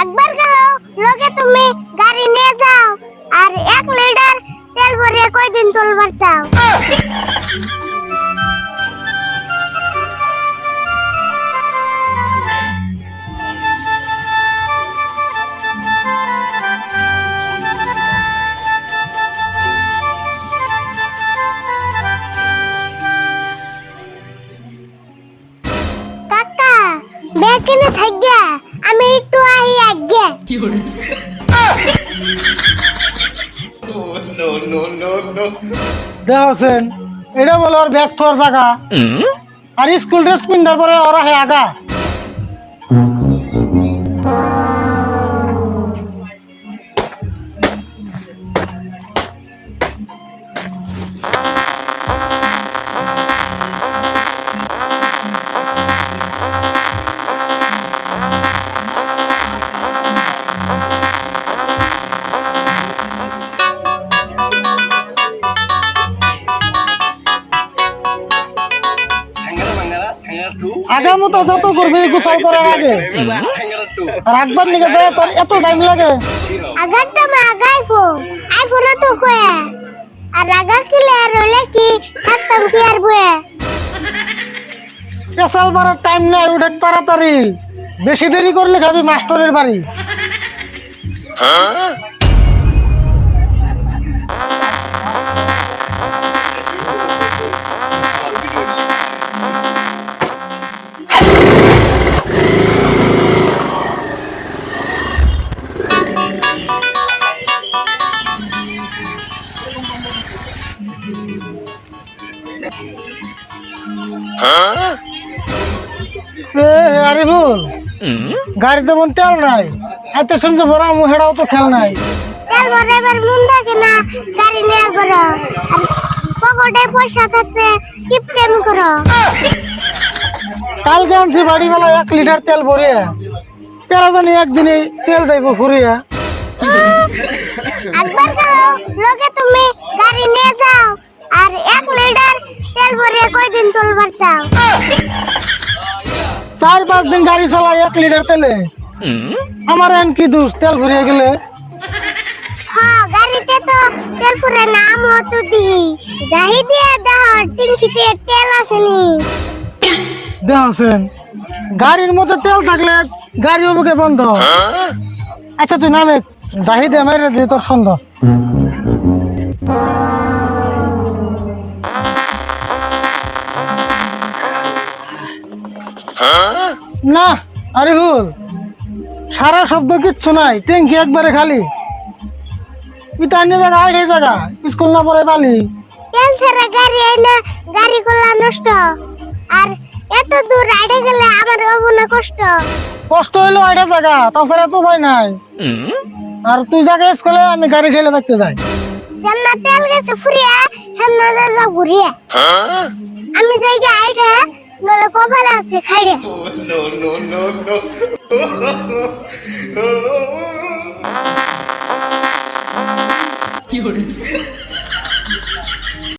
একবার গেল লোকে তুমি গাড়ি নিয়ে যাও আর এক লিটার তেল ভরিয়ে কয়দিন চলবার চাও কাকা বেকিনে থাকগে আমি একটু আই আগে। দেখছেন হোসেন এটা বলে ওর ব্যাগ তোর জায়গা। আর স্কুল ড্রেস পিন্ধার পরে ওরা হে আগা। আগা মতো যত করবি গোসল করার আগে। আর একবার নিকে যায় তোর এত টাইম লাগে। আগারটা মা আগাইফো আইফোন তো কয়ে। আর আগা কিলে আর হলে কি? থাকতাম কি আর বয়ে? পেশাল বাড়ার টাইম নাই উঠে তাড়াতাড়ি। বেশি দেরি করলে খাবি মাস্টারের বাড়ি। এ, আরে ভুল গাড়িতে মন তেল নাই। এত শুনছে বড় আমু হেড়াও তো খেল নাই। তেল ভরে এবার মন থাকে না গাড়ি নিয়ে করো পকেটে পয়সা থাকতে কিপটেম করো। কালকে আনছি বাড়ি বেলা এক লিটার তেল ভরিয়া। তেরো জানি একদিনে তেল যাইব ফুরিয়া একবার লোকে তুমি গাড়ি নিয়ে যাও। চলবার চাও। চার পাঁচ দিন গাড়ি চালাই এক লিটার তেলে। আমার এন কি দোষ? তেল ভরিয়ে গেলে। হ্যাঁ গাড়িতে তো তেল পুরে নাম হতো দি যাই দিয়ে দেহ টিনকিতে তেল আসেনি দেখছেন গাড়ির মধ্যে তেল থাকলে গাড়ি অবুকে বন্ধ। আচ্ছা তুই নামে। জাহিদে মেরে দিয়ে তোর সন্দেহ। না আরে ভুল। সারা শব্দ কিচ্ছু নাই ট্যাঙ্কি একবারে খালি। ইতা নিয়ে জায়গা আইডে জায়গা স্কুল না পড়ে বালি। তেল ছাড়া গাড়ি আইনা গাড়ি করলা নষ্ট। আর এত দূর রাইডে গেলে আমার অবনা কষ্ট। কষ্ট হইল আইডে জায়গা তাছাড়া তো ভয় নাই। আর তুই জায়গা স্কুলে আমি গাড়ি ঠেলে দেখতে যাই। যেমন তেল গেছে ফুরিয়া হেমনা যা ঘুরিয়া। আমি যাই গে আইঠা নলে কপাল আছে খাইরে